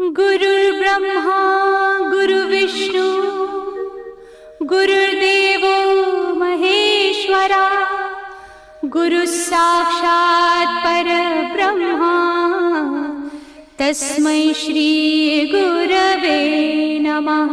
गुरुर्ब्रह्मा गुरुविष्णु गुरुर्देवो महेश्वरा गुरुस्साक्षात् परब्रह्मा तस्मै श्रीगुरवे नमः।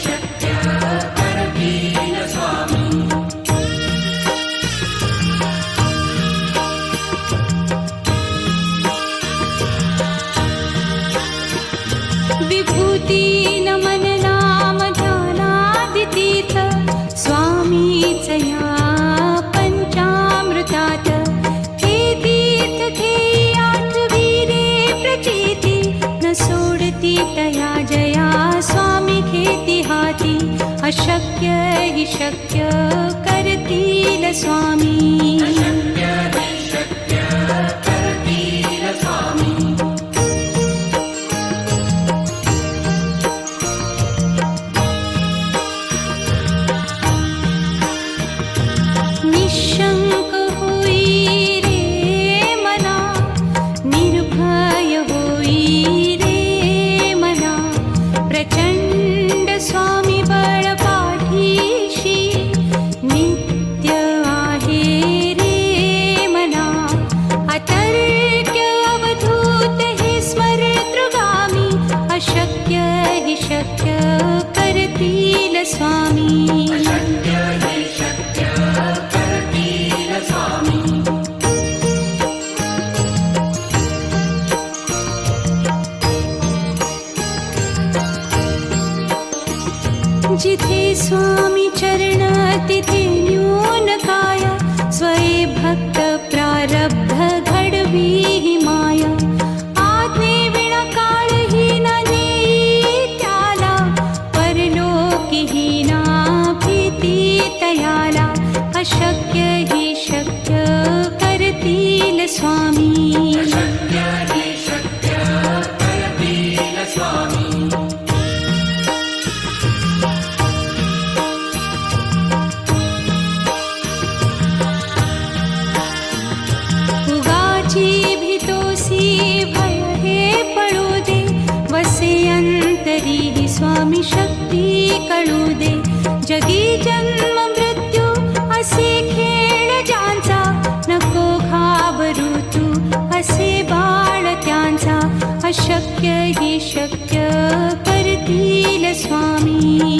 जिथे स्वामी चरणतिथिन्यूनकाय स्वये भक्तप्रारब्धगढवी माया। आग्णकार हिना दीत्यारा परलोकिही नाय अशक्य हि शक्य करतील स्वामी। स्वामी शक्ती कळू दे. जगी जन्म मृत्यू असे खेळ ज्यांचा नको घाबरू तू असे बाळ त्यांचा. अशक्य ही शक्य करतील स्वामी.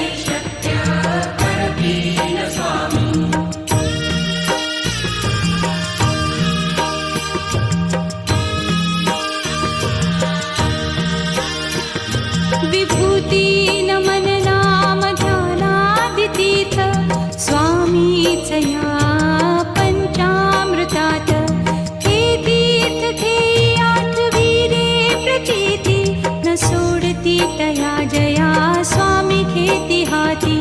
तया पञ्चामृतात् खेती खेयात् वीरे प्रचेति न सोडति तया जया स्वामी खेतिहाति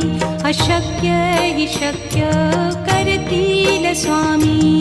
अशक्य हि शक्य करति न स्वामी।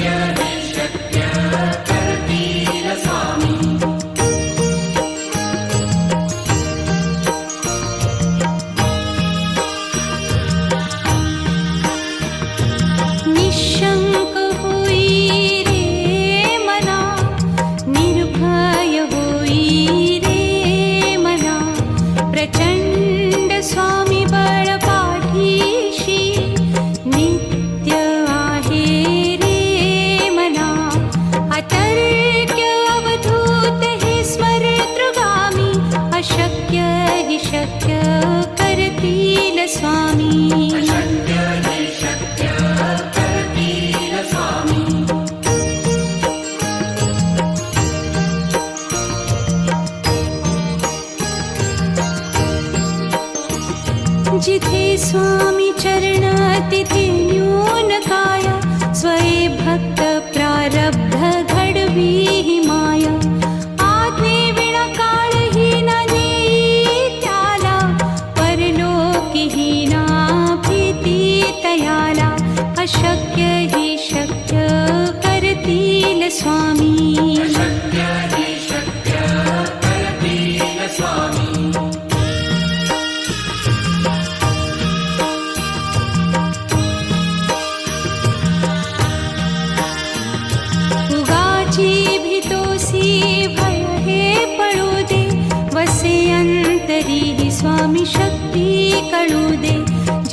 जिथे स्वामी चरण तिथे न्यून काया स्वये भक्त प्रारब्ध घडवी ही माया. आज्ञे विणा काळही नाही त्याला परलोकही ना भीती तयाला. अशक्य ही शक्य करतील स्वामी.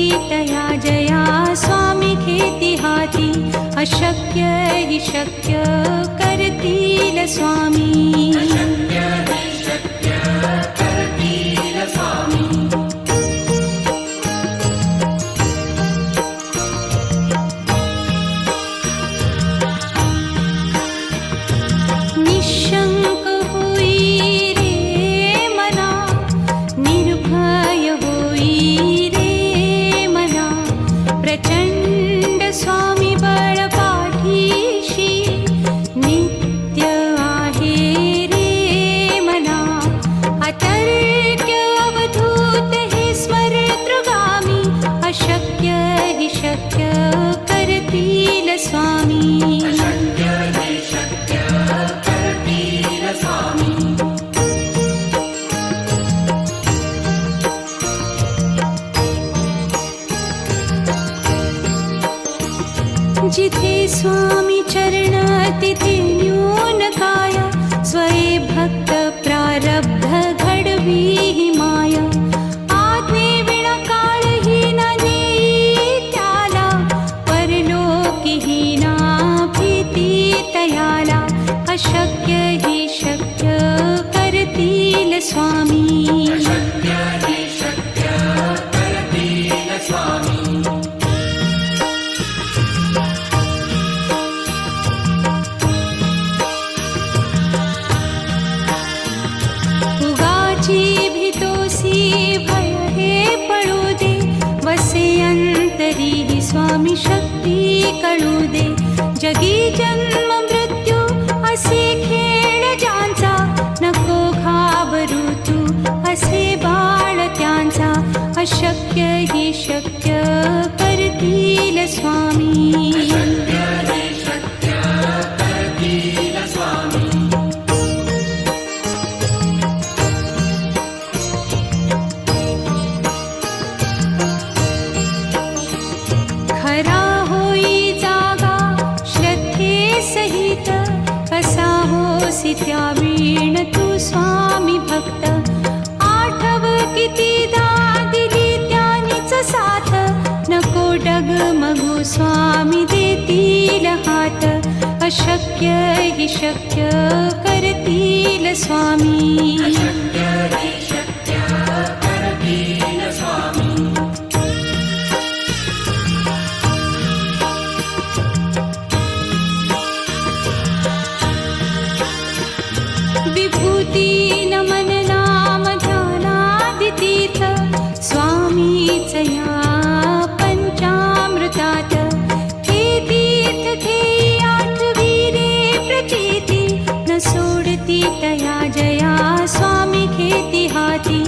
ीतया जया स्वामी खेतिहाति अशक्य हि शक्य करतील न स्वामी स्वामी स्वामी अशक्य हि शक्य करतील स्वामी। विभूती नमन नाम ध्यानादितीर्थ स्वामीच या स्वामी हाती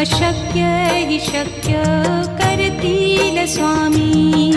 अशक्य हि शक्य करतील स्वामी.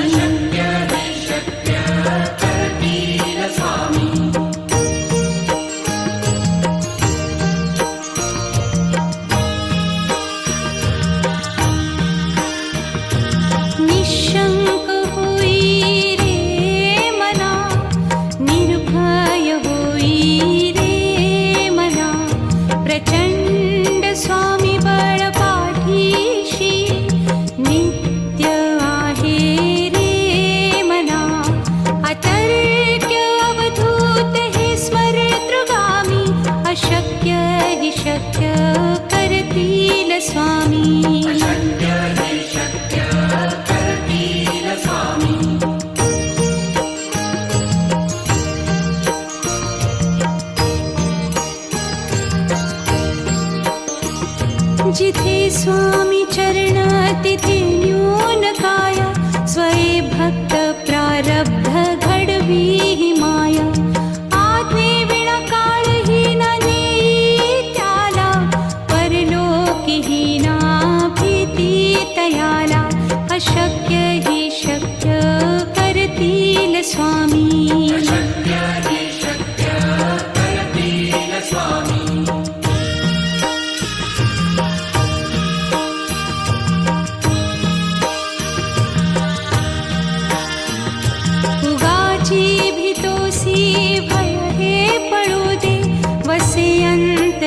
जिथे स्वामी चरणातिथिन्यूनकाय स्वये भक्तप्रारब्धघीहि माया। आत्मीणा नीत्याना परलोकिहीनाप्रति तयाला। अशक्य हि शक्य स्वामी।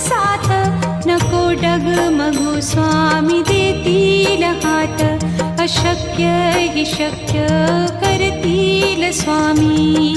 साथ. नको डगमगू स्वामी देतील हात. अशक्य हि शक्य करतील स्वामी.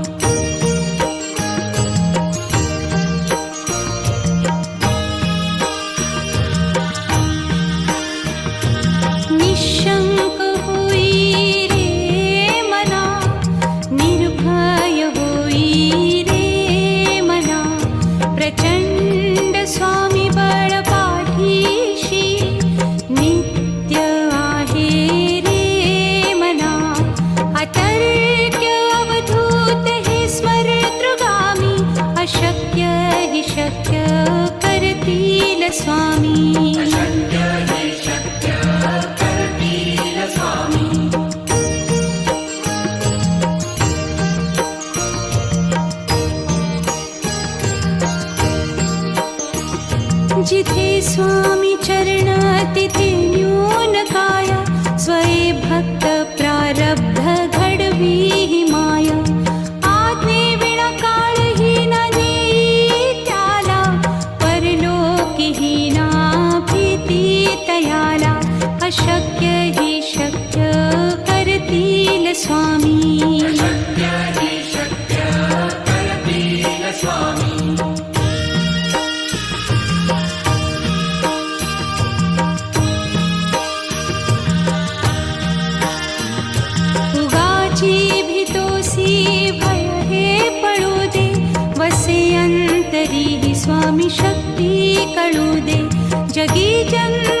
स्वामी स्वामी। तुगा भितो पडु दे वसे तर्हि स्वामी शक्ति कळुदे। जगी जङ्ग